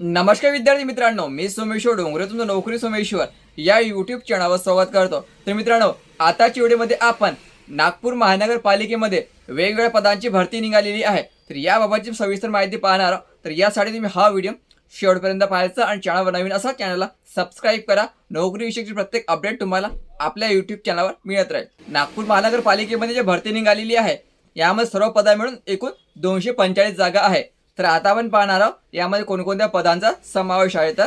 नमस्कार विद्यार्थी मित्रांनो मी सोमेश्वर डोंगरे तुमचं नोकरी सोमेश्वर या यूट्यूब चॅनलवर स्वागत करतो. तर मित्रांनो आताच्या व्हिडिओमध्ये आपण नागपूर महानगरपालिकेमध्ये वेगवेगळ्या पदांची भरती निघालेली आहे. तर याबाबतची सविस्तर माहिती पाहणार तर यासाठी तुम्ही हा व्हिडिओ शेवटपर्यंत पाहायचा आणि चॅनलवर नवीन असा चॅनलला सबस्क्राईब करा. नोकरीविषयीची प्रत्येक अपडेट तुम्हाला आपल्या यूट्यूब चॅनलवर मिळत राहील. नागपूर महानगरपालिकेमध्ये जे भरती निघालेली आहे यामध्ये सर्व पदा मिळून एकूण दोनशे पंचेचाळीस जागा आहे. तर आता आपण पाहणार आहोत यामध्ये कोणकोणत्या पदांचा समावेश आहे तर?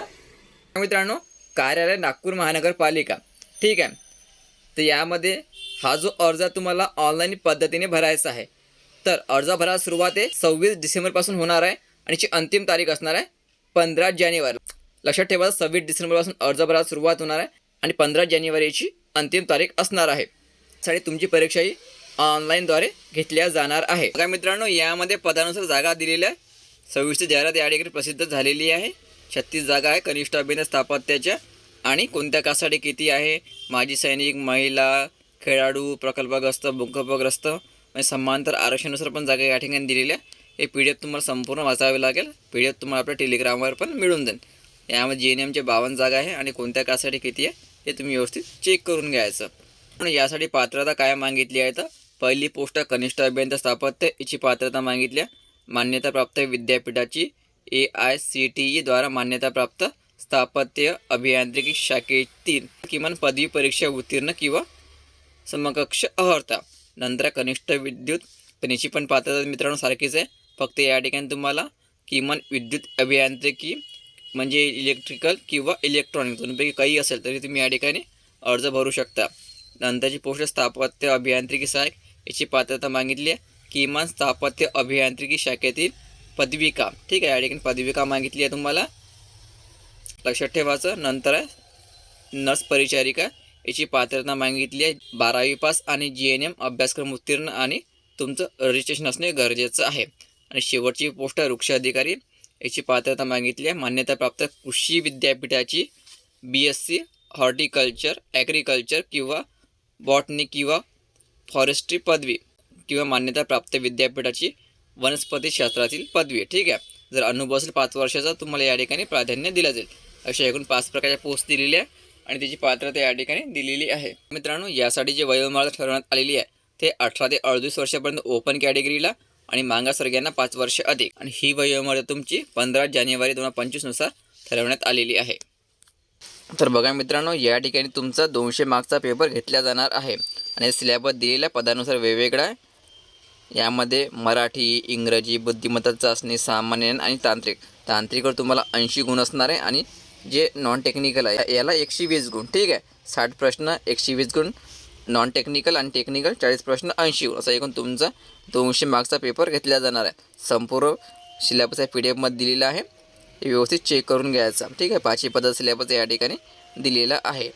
मित्रांनो कार्यालय नागपूर महानगरपालिका. ठीक आहे. तर यामध्ये हा जो अर्ज तुम्हाला ऑनलाईन पद्धतीने भरायचा आहे तर अर्ज भरायला सुरुवात आहे सव्वीस डिसेंबरपासून होणार आहे आणि याची अंतिम तारीख असणार आहे पंधरा जानेवारी. लक्षात ठेवा सव्वीस डिसेंबरपासून अर्ज भरायला सुरुवात होणार आहे आणि पंधरा जानेवारीची अंतिम तारीख असणार आहे. साठी तुमची परीक्षा ही ऑनलाईनद्वारे घेतल्या जाणार आहे. बघा मित्रांनो यामध्ये पदानुसार जागा दिलेल्या आहे सव्वीसची जाहिरात या ठिकाणी प्रसिद्ध झालेली आहे. छत्तीस जागा आहे. कनिष्ठ अभिनय स्थापत्याच्या. आणि कोणत्या कासाठी किती आहे? माजी सैनिक महिला खेळाडू प्रकल्पग्रस्त भूकंपग्रस्त म्हणजे समांतर आरक्षणानुसार पण जागा या ठिकाणी दिलेल्या आहे. हे पी डी एफ तुम्हाला संपूर्ण वाचावे लागेल. पी डी एफ तुम्हाला आपल्या टेलिग्रामवर पण मिळून जाईल. यामध्ये जी एन एमचे बावन्न जागा आहे आणि कोणत्या कासाठी किती आहे हे तुम्ही व्यवस्थित चेक करून घ्यायचं. पण यासाठी पात्रता काय मागितली आहे तर पहिली पोस्ट कनिष्ठ अभियंता स्थापत्य याची पात्रता मागितली आहे. मान्यताप्राप्त विद्यापीठाची ए आय सी टी ईद्वारा मान्यताप्राप्त स्थापत्य अभियांत्रिकी शाखेतील किमान पदवी परीक्षा उत्तीर्ण किंवा समकक्ष अहर्ता. नंतर कनिष्ठ विद्युत पण पण पात्रता मित्रांनो सारखीच आहे. फक्त या ठिकाणी तुम्हाला किमान विद्युत अभियांत्रिकी म्हणजे इलेक्ट्रिकल किंवा इलेक्ट्रॉनिक दोनपैकी काही असेल तरी तुम्ही या ठिकाणी अर्ज भरू शकता. नंतरची पोस्ट स्थापत्य अभियांत्रिकी सहाय्यक याची पात्रता मागितली आहे. किमान स्थापत्य अभियांत्रिकी शाखेतील पदविका. ठीक आहे या ठिकाणी पदविका मागितली आहे तुम्हाला. लक्षात ठेवायचं नंतर आहे नर्स परिचारिका याची पात्रता मागितली आहे. बारावी पास आणि जी एन एम अभ्यासक्रम उत्तीर्ण आणि तुमचं रजिस्ट्रेशन असणे गरजेचं आहे. आणि शेवटची पोस्ट आहे वृक्ष अधिकारी. याची पात्रता मागितली आहे. मान्यताप्राप्त कृषी विद्यापीठाची B S C horticulture agriculture किंवा बॉटनी किंवा फॉरेस्ट्री पदवी. किंवा मान्यताप्राप्त विद्यापीठाची वनस्पतीशास्त्रातील पदवी ठीक आहे? जर अनुभव असेल पाच वर्षाचा तुम्हाला या ठिकाणी प्राधान्य दिलं जाईल. अशा एकूण पाच प्रकारच्या पोस्ट दिलेल्या आहे आणि त्याची पात्रता या ठिकाणी दिलेली आहे. मित्रांनो यासाठी जे वयोमर्यादा ठरवण्यात आलेली आहे ते अठरा ते अडतीस वर्षापर्यंत ओपन कॅटेगरीला आणि मागासवर्गीयांना पाच वर्ष अधिक. आणि ही वयोमर्यादा तुमची पंधरा जानेवारी दोन हजार पंचवीसनुसार ठरवण्यात आलेली आहे. तर बघा मित्रांनो या ठिकाणी तुमचा दोनशे मार्क्सचा पेपर घेतला जाणार आहे. आणि सिलेबस दिलेल्या पदानुसार वेगवेगळा आहे. यामध्ये मराठी इंग्रजी बुद्धिमत्ता चाचणी सामान्य आणि तांत्रिक. तांत्रिकवर तुम्हाला ऐंशी गुण असणार आहे आणि जे नॉन टेक्निकल आहे याला एकशे वीस गुण. ठीक आहे? साठ प्रश्न एकशे वीस गुण नॉन टेक्निकल आणि टेक्निकल चाळीस प्रश्न ऐंशी गुण. असं एकूण तुमचा दोनशे मार्क्सचा पेपर घेतला जाणार आहे. संपूर्ण सिलेबस आहे पी डी एफमध्ये दिलेला आहे. हे व्यवस्थित चेक करून घ्यायचा. ठीक आहे? पाचशे पदार्थ सिलेबस या ठिकाणी दिलेला आहे.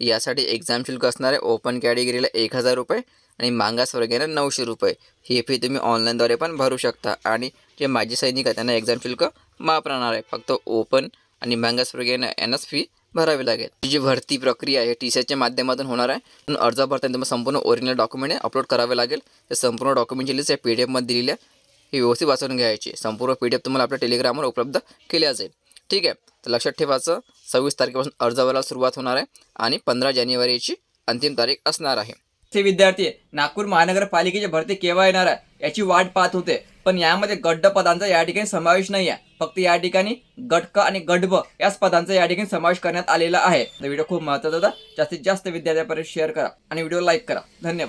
यासाठी एक्झाम शुल्क असणार आहे. ओपन कॅटेगरीला एक हजार रुपये. आणि मागासवर्गीयांना नऊशे रुपये. ही फी तुम्ही ऑनलाईनद्वारे पण भरू शकता. आणि जे माजी सैनिक आहेत त्यांना एक्झाम शुल्क माफ राहणार आहे. फक्त ओपन आणि मागासवर्गीयांना यांनाच फी भरावी लागेल. जी भरती प्रक्रिया आहे टी सी एसच्या माध्यमातून होणार आहे. म्हणून अर्ज भरताना तुम्हाला संपूर्ण ओरिजिनल डॉक्युमेंट अपलोड करावे लागेल. ते संपूर्ण डॉक्युमेंटची लिस्ट या पी डी एफमध्ये दिलेल्या आहे ही व्यवस्थित वाचून घ्यायची. संपूर्ण पी डी एफ तुम्हाला आपल्या टेलिग्रामवर उपलब्ध केल्या जाईल. ठीक आहे? तर लक्षात ठेवायचं सव्वीस तारखेपासून अर्ज भरायला सुरुवात होणार आहे आणि पंधरा जानेवारीची अंतिम तारीख असणार आहे. ते विद्यार्थी नागपूर महानगरपालिकेची भरती केव्हा येणार आहे याची वाट पाहत होते. पण यामध्ये गड्ड पदांचा या ठिकाणी समावेश नाही आहे. फक्त या ठिकाणी गटक आणि गडब याच पदांचा या ठिकाणी समावेश करण्यात आलेला आहे. व्हिडिओ खूप महत्त्वाचा होता. जास्तीत जास्त विद्यार्थ्यापर्यंत शेअर करा आणि व्हिडिओ लाईक करा. धन्यवाद.